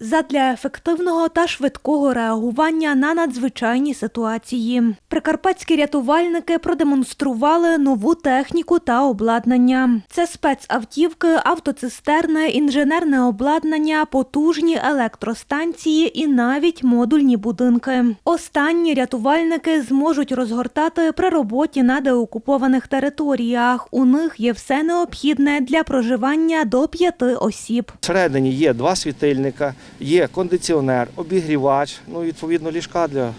задля ефективного та швидкого реагування на надзвичайні ситуації. Прикарпатські рятувальники продемонстрували нову техніку та обладнання. Це спецавтівки, автоцистерни, інженерне обладнання, потужні електростанції і навіть модульні будинки. Останні рятувальники зможуть розгортати при роботі на деокупованих територіях. У них є все необхідне для проживання до п'яти осіб. Всередині є два світильника, є кондиціонер, обігрівач, ну відповідно ліжка для е,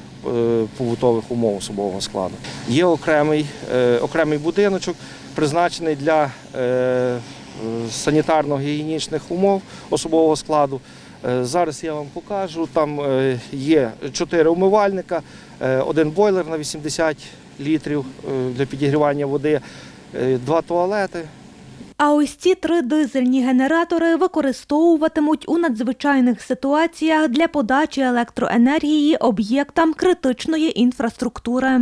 побутових умов особового складу. Є окремий, е, окремий будиночок, призначений для е, санітарно-гігієнічних умов особового складу. Зараз я вам покажу. Там є чотири умивальника, один бойлер на 80 літрів для підігрівання води, два туалети. А ось ці три дизельні генератори використовуватимуть у надзвичайних ситуаціях для подачі електроенергії об'єктам критичної інфраструктури.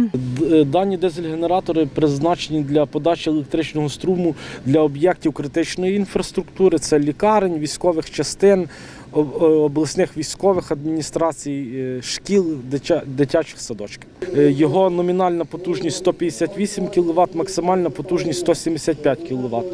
Дані дизель-генератори призначені для подачі електричного струму для об'єктів критичної інфраструктури, це лікарень, військових частин, е, обласних військових адміністрацій, е, шкіл, дитячих садочків. Е, Його номінальна потужність 158 кВт, максимальна потужність 175 кВт.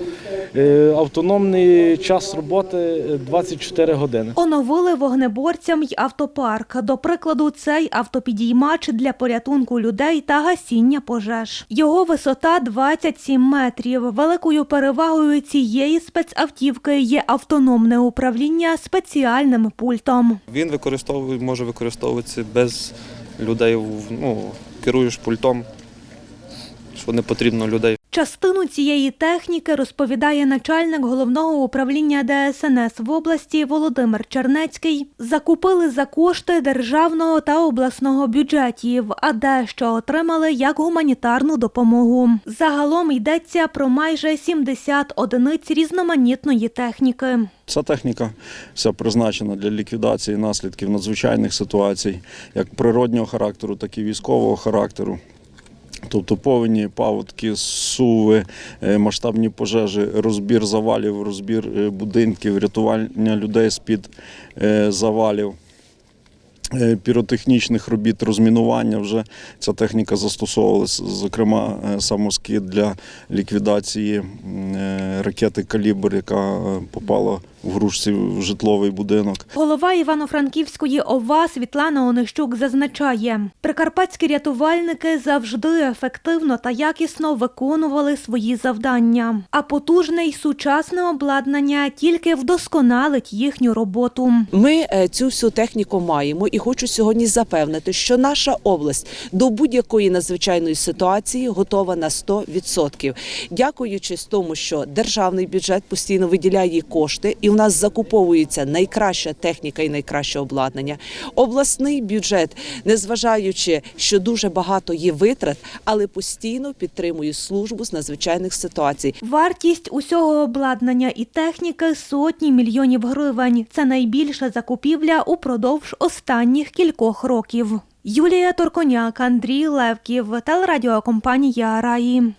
Автономний час роботи е, 24 години. Оновили вогнеборцям й автопарк. До прикладу, цей автопідіймач для порятунку людей та гасіння пожеж. Його висота 27 метрів. Великою перевагою цієї спецавтівки є автономне управління спеціальним пультом. Він використовує, може використовуватися без людей. Ну, керуєш пультом, що не потрібно людей. Частину цієї техніки розповідає начальник головного управління ДСНС в області Володимир Чернецький. Закупили за кошти державного та обласного бюджетів, а дещо отримали як гуманітарну допомогу. Загалом йдеться про майже 70 одиниць різноманітної техніки. Ця техніка вся призначена для ліквідації наслідків надзвичайних ситуацій, як природнього характеру, так і військового характеру. Тобто повені, паводки, суви, е, масштабні пожежі, розбір завалів, розбір е, будинків, рятування людей з-під е, завалів. Піротехнічних робіт розмінування вже ця техніка застосовувалася, зокрема самоскид для ліквідації ракети Калібр, яка попала в грушці в житловий будинок. Голова Івано-Франківської ОВА Світлана Онищук зазначає, прикарпатські рятувальники завжди ефективно та якісно виконували свої завдання, а потужне й сучасне обладнання тільки вдосконалить їхню роботу. Ми е, цю всю техніку маємо і хочу сьогодні запевнити, що наша область до будь-якої надзвичайної ситуації готова на 100%. Дякуючи тому, що державний бюджет постійно виділяє кошти, і нас закуповується найкраща техніка і найкраще обладнання. Обласний бюджет, незважаючи, що дуже багато є витрат, але постійно підтримує службу з надзвичайних ситуацій. Вартість усього обладнання і техніки сотні мільйонів гривень. Це найбільша закупівля упродовж останніх кількох років. Юлія Торконяк, Андрій Левків, телерадіокомпанія Раї.